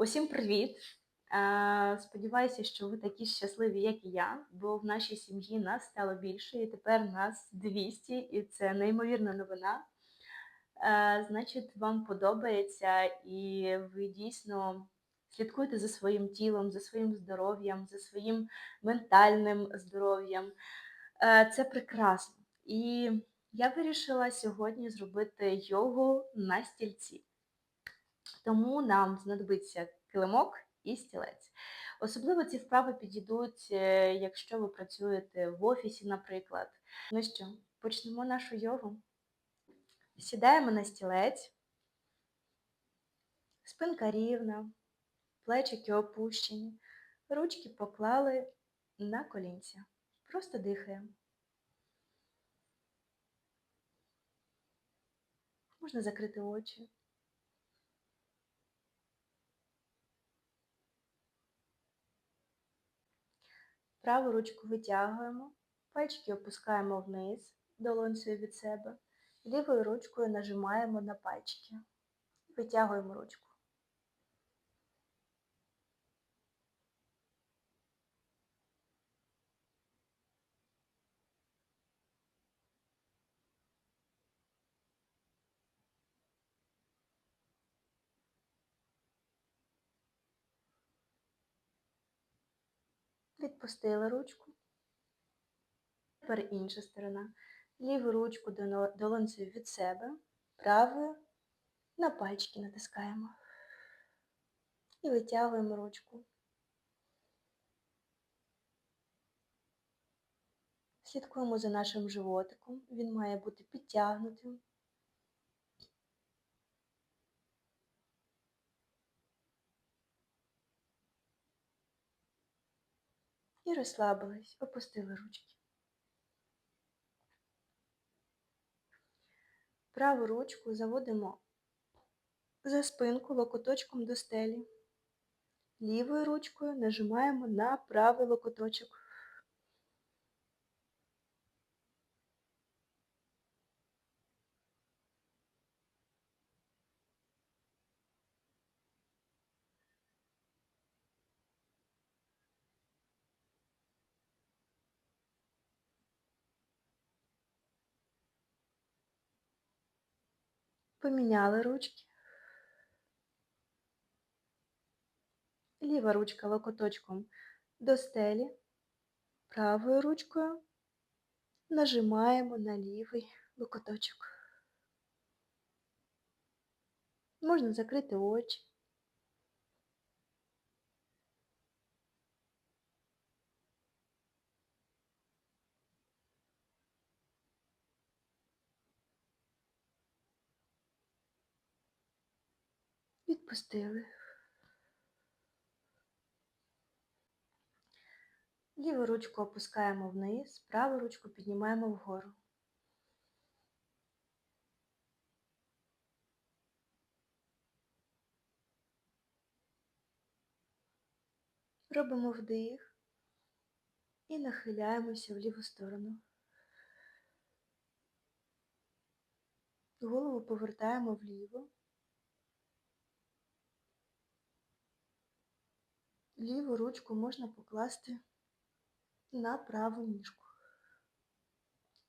Усім привіт! Е, Сподіваюся, що ви такі щасливі, як і я, бо в нашій сім'ї нас стало більше, і тепер нас 200, і це неймовірна новина. Е, Значить, вам подобається, і ви дійсно слідкуєте за своїм тілом, за своїм здоров'ям, за своїм ментальним здоров'ям. Е, Це прекрасно. І я вирішила сьогодні зробити йогу на стільці. Тому нам знадобиться килимок і стілець. Особливо ці вправи підійдуть, е, якщо ви працюєте в офісі, наприклад. Ну що, почнемо нашу йогу. Сідаємо на стілець, спинка рівна, плечики опущені, ручки поклали на колінця. Просто дихаємо. Можна закрити очі. Праву ручку витягуємо, пальчики опускаємо вниз, долонцею від себе. Лівою ручкою нажимаємо на пальчики. Витягуємо ручку. Відпустили ручку. Тепер інша сторона. Ліву ручку долонцею від себе, правою на пальчики натискаємо. І витягуємо ручку. Слідкуємо за нашим животиком. Він має бути підтягнутим. І розслабились, опустили ручки. Праву ручку заводимо за спинку локоточком до стелі. Лівою ручкою нажимаємо на правий локоточок. Поміняли ручки. Ліва ручка локоточком до стелі, правою ручкою нажимаємо на лівий локоточок. Можна закрити очі. Відпустили. Ліву ручку опускаємо вниз, праву ручку піднімаємо вгору. Робимо вдих і нахиляємося в ліву сторону. Голову повертаємо вліво. Ліву ручку можна покласти на праву ніжку,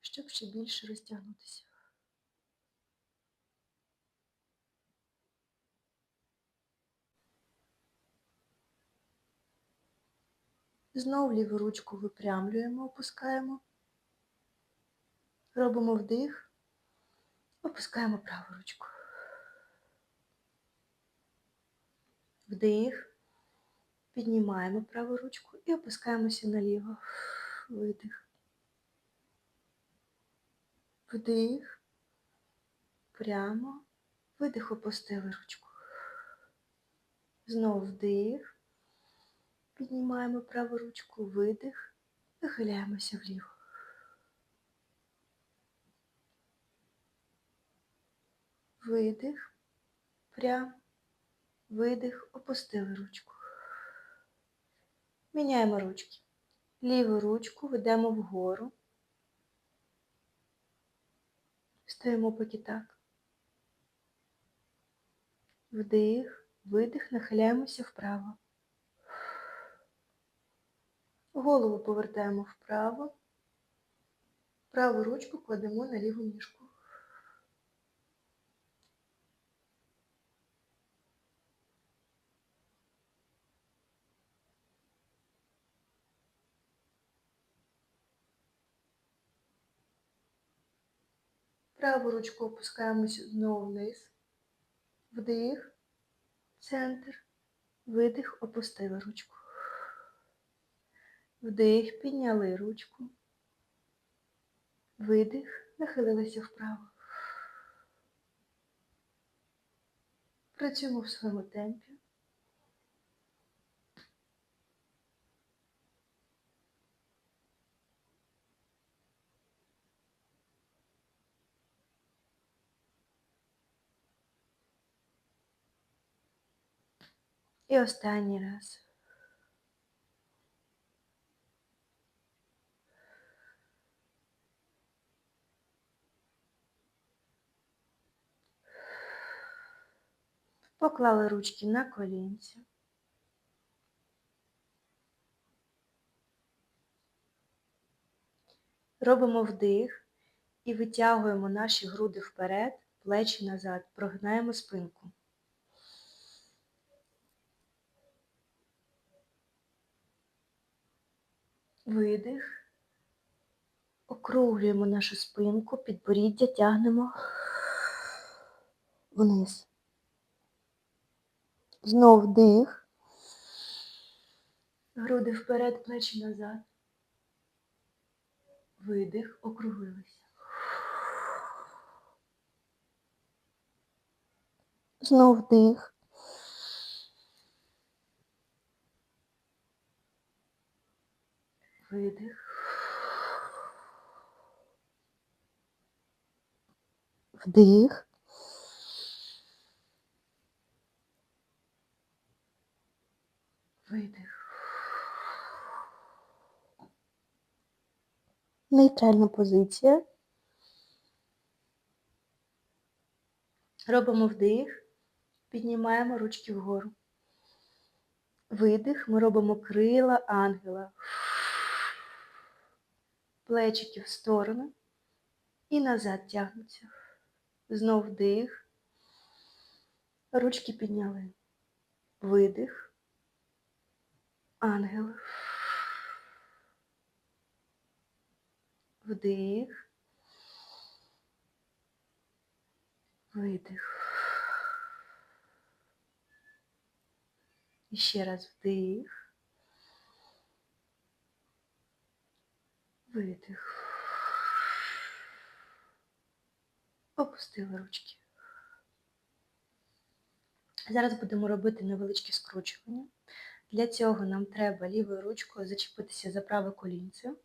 щоб ще більше розтягнутися. Знову ліву ручку випрямлюємо, опускаємо. Робимо вдих, опускаємо праву ручку. Вдих, піднімаємо праву ручку і опускаємося наліво. Видих. Вдих. Прямо. Видих, опустили ручку. Знову вдих. Піднімаємо праву ручку, видих, вихиляємося вліво. Видих, прям, видих, опустили ручку. Міняємо ручки. Ліву ручку ведемо вгору. Стоїмо поки так. Вдих, Видих, нахиляємося вправо. Голову повертаємо вправо. Праву ручку кладемо на ліву ніжку. Праву ручку опускаємося знову вниз. Вдих, центр, видих, опустили ручку. Вдих, підняли ручку. Видих, нахилилися вправо. Працюємо в своєму темпі. І останній раз. Поклали ручки на колінці. Робимо вдих і витягуємо наші груди вперед, плечі назад, прогинаємо спинку. Видих. Округлюємо нашу спинку, підборіддя тягнемо вниз. Знов вдих. Груди вперед, плечі назад. Видих, округлилися. Знов вдих. Видих. Вдих. Видих. Нейтральна позиція. Робимо вдих, піднімаємо ручки вгору. Видих, ми робимо крила ангела. Плечики в сторону і назад тягнуться. Знов вдих. Ручки підняли. Видих. Ангел. Вдих. Видих. І ще раз вдих. Видих. Опустили ручки. Зараз будемо робити невеличкі скручування. Для цього нам треба лівою ручкою зачепитися за праве колінце,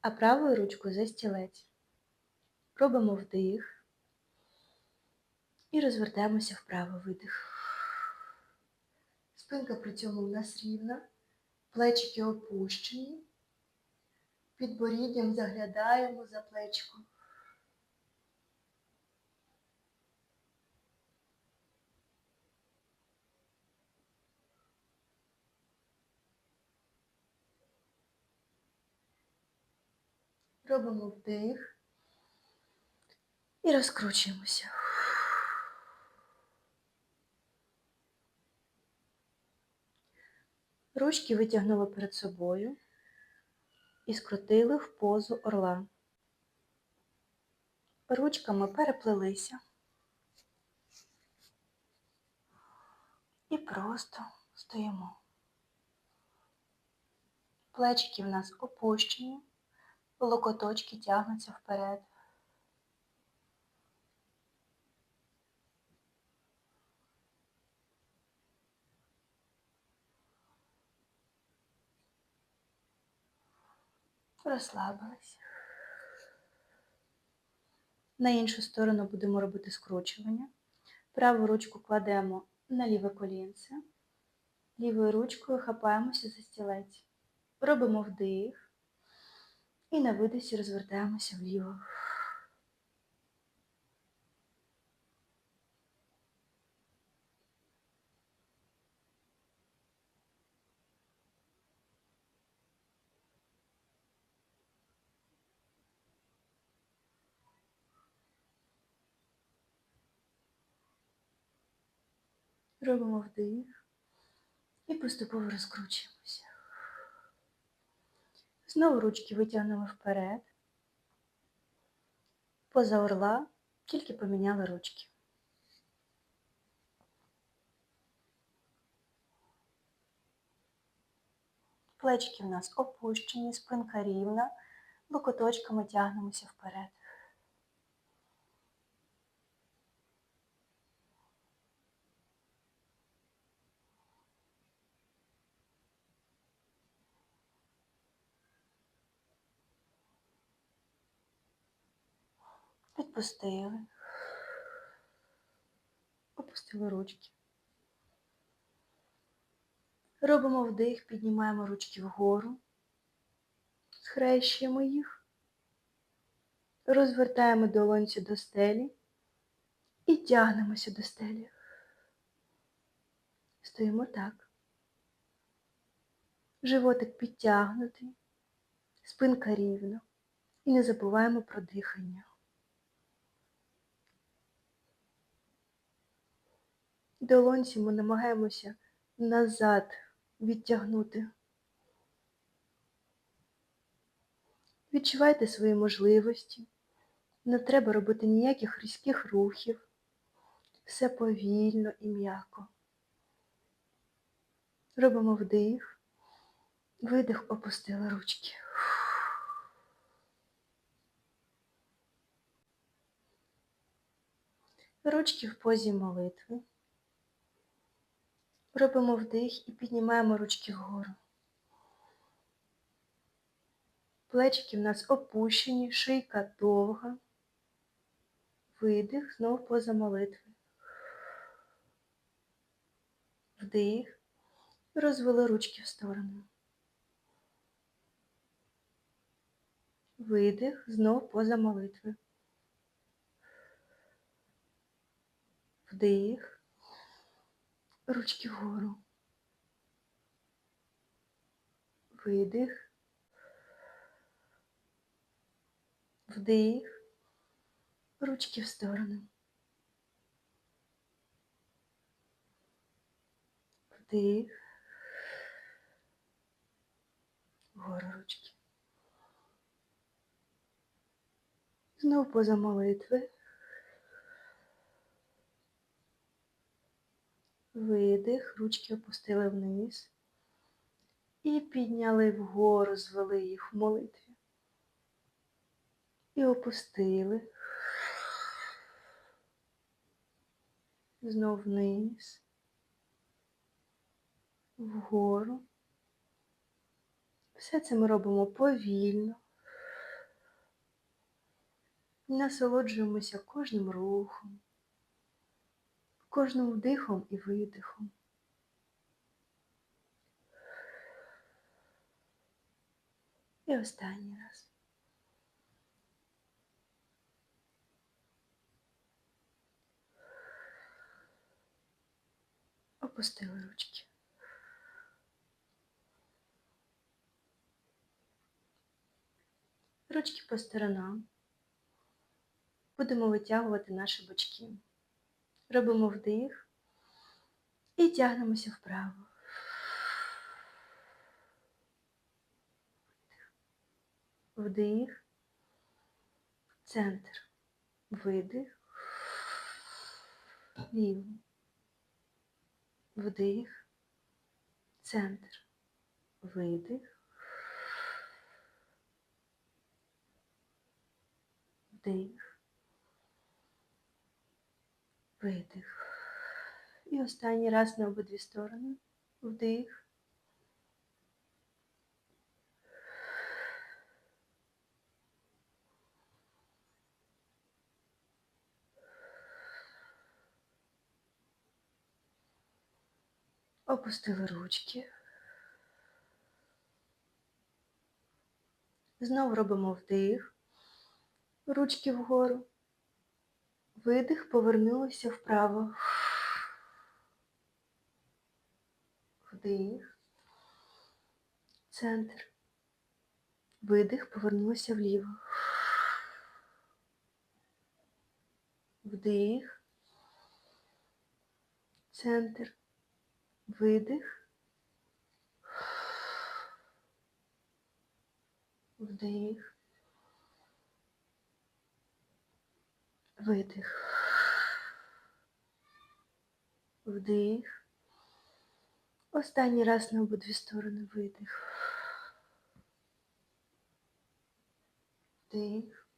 а правою ручкою за стілець. Робимо вдих і розвертаємося вправо видих. Спинка при цьому в нас рівна, плечики опущені, підборіддям заглядаємо за плечко. Робимо вдих і розкручуємося. Ручки витягнули перед собою і скрутили в позу орла. Ручками переплелися і просто стоїмо. Плечики в нас опущені, локоточки тягнуться вперед. Розслабились. На іншу сторону будемо робити скручування. Праву ручку кладемо на ліве колінце. Лівою ручкою хапаємося за стілець. Робимо вдих. І на видисі розвертаємося вліво. Робимо вдих і поступово розкручуємося. Знову ручки витягнемо вперед. Поза орла, тільки поміняли ручки. Плечки в нас опущені, спинка рівна, локоточками тягнемося вперед. Відпустили. Опустили ручки. Робимо вдих, піднімаємо ручки вгору, схрещуємо їх, розвертаємо долонці до стелі і тягнемося до стелі. Стоїмо так. Животик підтягнутий, спинка рівна. І не забуваємо про дихання. Долонці ми намагаємося назад відтягнути. Відчувайте свої можливості. Не треба робити ніяких різких рухів. Все повільно і м'яко. Робимо вдих, видих, опустили ручки. Ручки в позі молитви. Робимо вдих і піднімаємо ручки вгору. Плечики в нас опущені, шийка довга. Видих, знов поза молитви. Вдих. Розвели ручки в сторону. Видих, знов поза молитви. Вдих. Ручки вгору. Видих. Вдих. Ручки в сторону. Вдих. Вгору ручки. Знов поза молитви. Видих, ручки опустили вниз і підняли вгору, звели їх в молитві. І опустили. Знов вниз, вгору. Все це ми робимо повільно. Насолоджуємося кожним рухом кожним вдихом і видихом. І останній раз. Опустили ручки. Ручки по сторонам. Будемо витягувати наші бочки. Робимо вдих і тягнемося вправо. Вдих, центр, видих, ліво, вдих, центр, видих, вдих. Видих. І останній раз на обидві сторони. Вдих. Опустили ручки. Знову робимо вдих, ручки вгору. Видих, повернулися вправо. Вдих. Центр. Видих, повернулися вліво. Вдих. центр. Видих. Вдих. Видих. Вдих. Останній раз на обидві сторони видих. Вдих.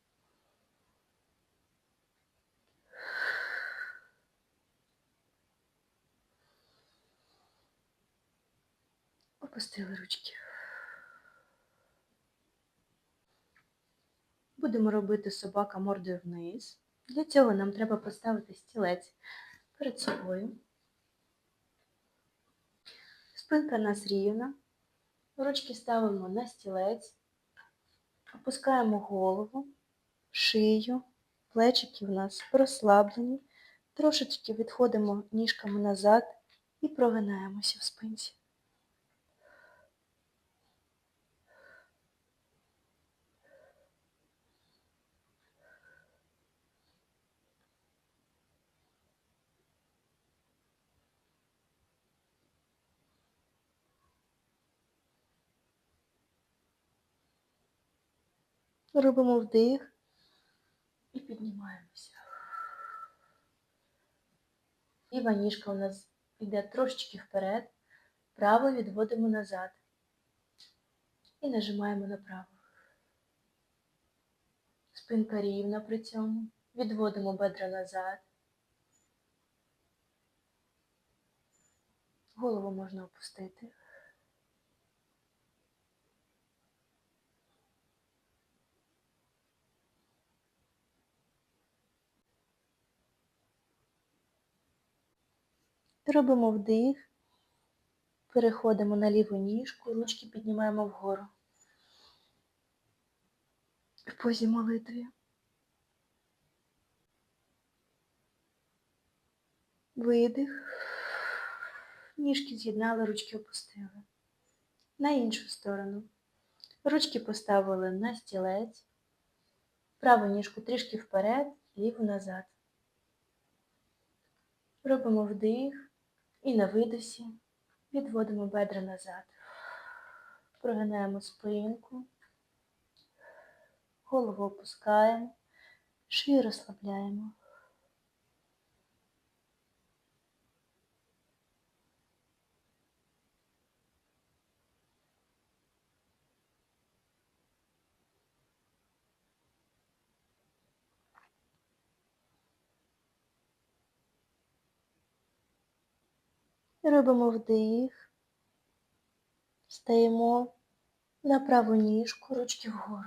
Опустили ручки. Будемо робити собака мордою вниз. Для цього нам треба поставити стілець перед собою. Спинка нас рівна. Ручки ставимо на стілець, опускаємо голову, шию, плечики в нас розслаблені. Трошечки відходимо ніжками назад і прогинаємося в спинці. Робимо вдих і піднімаємося. Ліва ніжка у нас йде трошечки вперед, праву відводимо назад і нажимаємо направо. Спинка рівна при цьому. Відводимо бедра назад. Голову можна опустити. Робимо вдих, переходимо на ліву ніжку, ручки піднімаємо вгору. В позі молитві. Видих. Ніжки з'єднали, ручки опустили. На іншу сторону. Ручки поставили на стілець. Праву ніжку трішки вперед, ліву назад. Робимо вдих. І на видосі відводимо бедра назад. Прогинаємо спинку, голову опускаємо, шию розслабляємо. Робимо вдих, стаємо на праву ніжку, ручки вгору.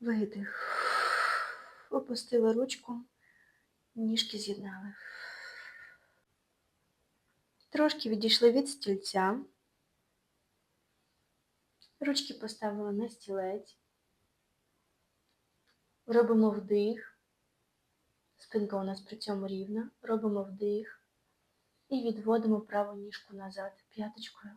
Видих. Опустили ручку, ніжки з'єднали. Трошки відійшли від стільця. Ручки поставили на стілець. Робимо вдих. Спинка у нас при цьому рівна. Робимо вдих. І відводимо праву ніжку назад п'яточкою.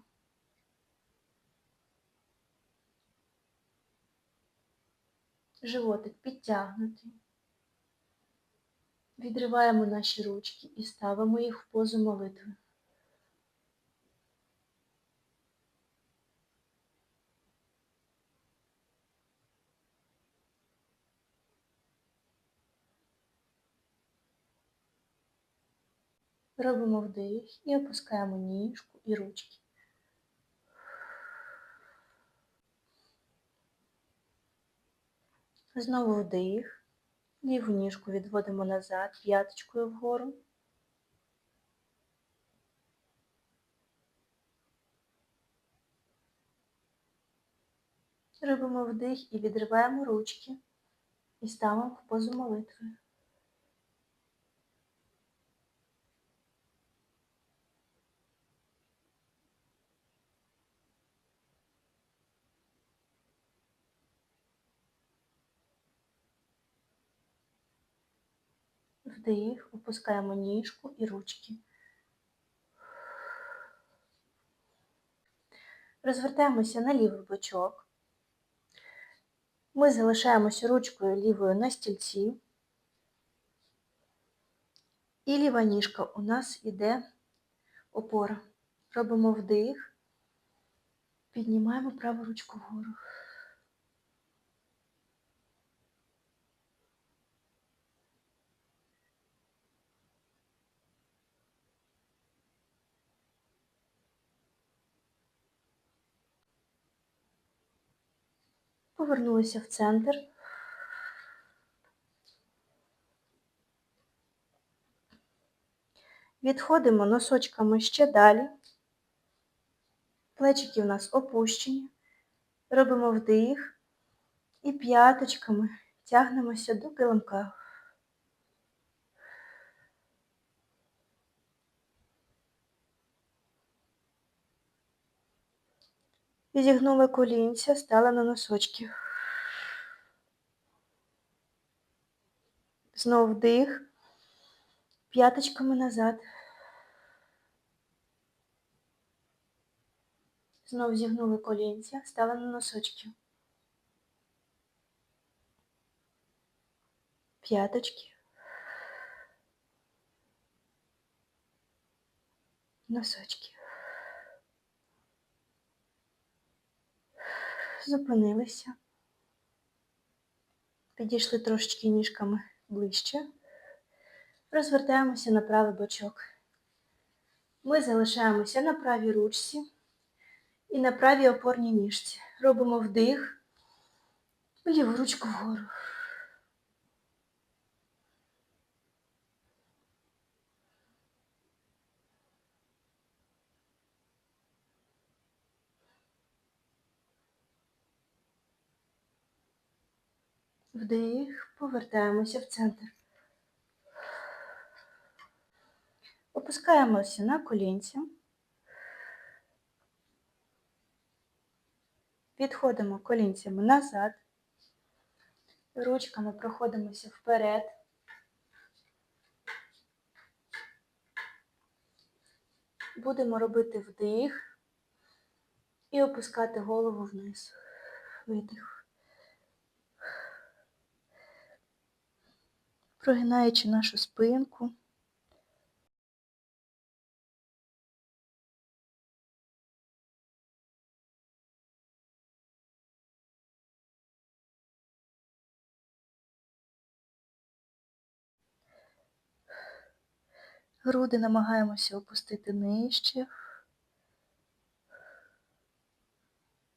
Животик підтягнутий. Відриваємо наші ручки і ставимо їх в позу молитви. Робимо вдих і опускаємо ніжку і ручки. Знову вдих. Ліву ніжку відводимо назад, п'яточкою вгору. Робимо вдих і відриваємо ручки і ставимо в позу молитви. Вдих, опускаємо ніжку і ручки. Розвертаємося на лівий бочок. Ми залишаємося ручкою лівою на стільці. І ліва ніжка у нас іде опора. Робимо вдих, піднімаємо праву ручку вгору. Повернулися в центр. Відходимо носочками ще далі. Плечики в нас опущені. Робимо вдих і п'яточками тягнемося до килимка. Відігнули колінця, стали на носочки. Знову вдих, п'яточками назад. Знову зігнули колінця, стали на носочки. П'яточки. Носочки. Зупинилися. Підійшли трошечки ніжками ближче. Розвертаємося на правий бочок. Ми залишаємося на правій ручці і на правій опорній ніжці. Робимо вдих, ліву ручку вгору. Вдих, повертаємося в центр. Опускаємося на колінця. Відходимо колінцями назад. Ручками проходимося вперед. Будемо робити вдих і опускати голову вниз. Видих. Прогинаючи нашу спинку. Груди намагаємося опустити нижче.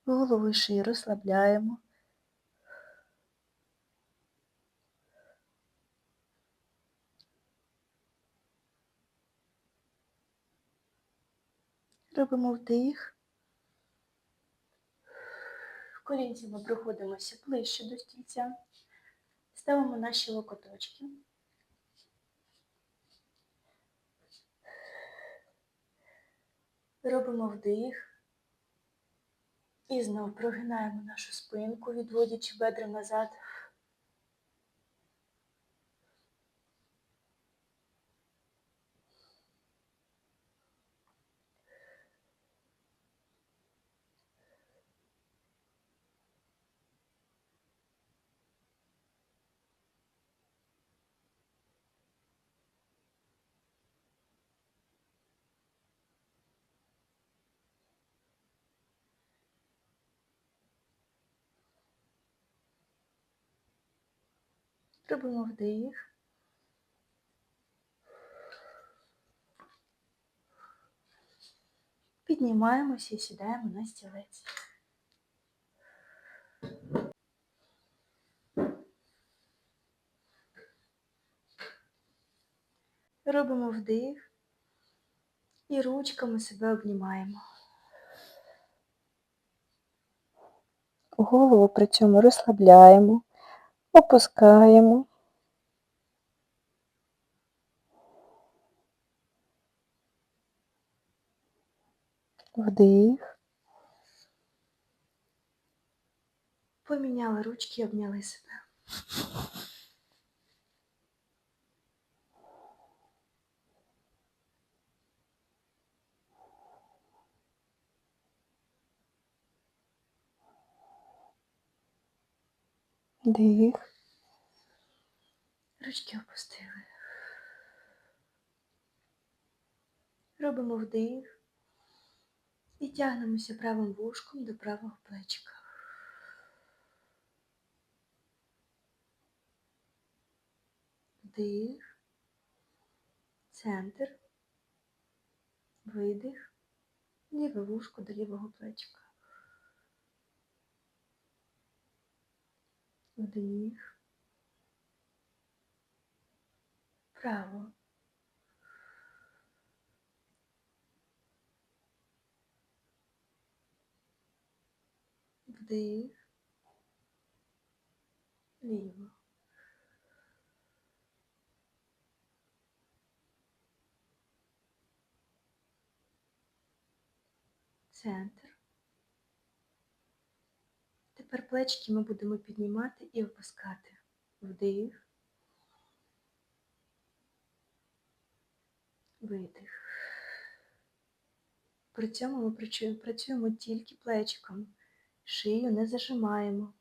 Голову і шию розслабляємо. Робимо вдих. Колінцями проходимося ближче до стільця. Ставимо наші локоточки. Робимо вдих. І знов прогинаємо нашу спинку, відводячи бедра назад. Робимо вдих. Піднімаємося і сідаємо на стілець. Робимо вдих і ручками себе обнімаємо. Голову при цьому розслабляємо, опускаємо. Вдих. Поміняли ручки, обняли себе. Вдих. Ручки опустили. Робимо вдих і тягнемося правим вушком до правого плечика. Вдих, центр, видих, ліве вушко до лівого плечика. Вдих. Право. Вдих. Ліво. Центр. Тепер плечки ми будемо піднімати і опускати. Вдих. Видих. При цьому ми працюємо, тільки плечиком. Шию не зажимаємо.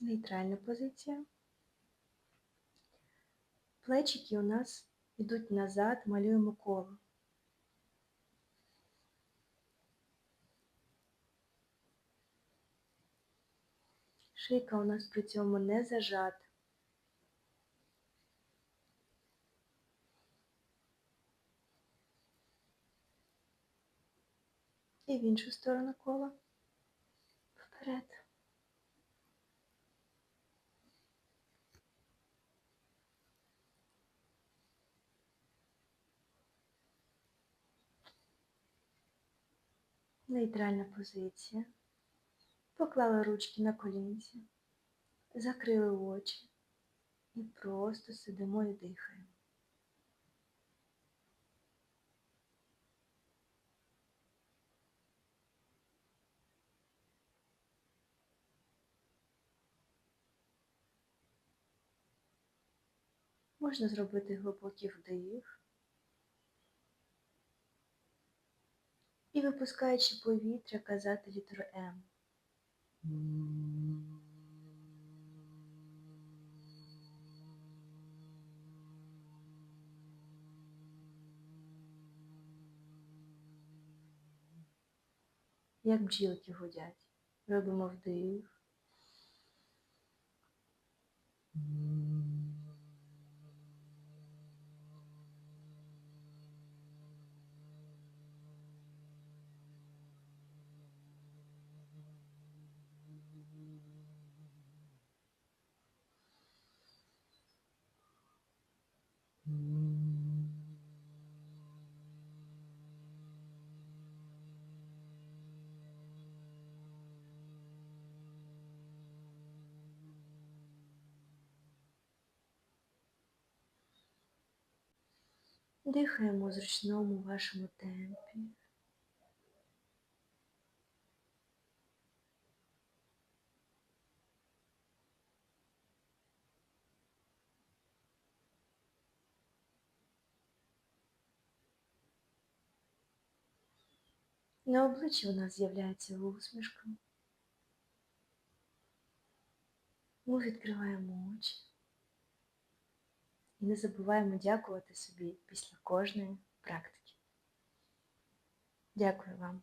Нейтральна позиція. Плечики у нас йдуть назад, малюємо коло. Шийка у нас при цьому не зажата. І в іншу сторону кола. Вперед. Нейтральна позиція. Поклали ручки на колінці, закрили очі і просто сидимо і дихаємо. Можна зробити глибокий вдих і випускаючи повітря, казати літеру М. Як бджілки гудять. Робимо вдих. Дихаємо в зручному вашому темпі. На обличчі нас з'являється усмішка. Ми відкриваємо очі і не забуваємо дякувати собі після кожної практики. Дякую вам.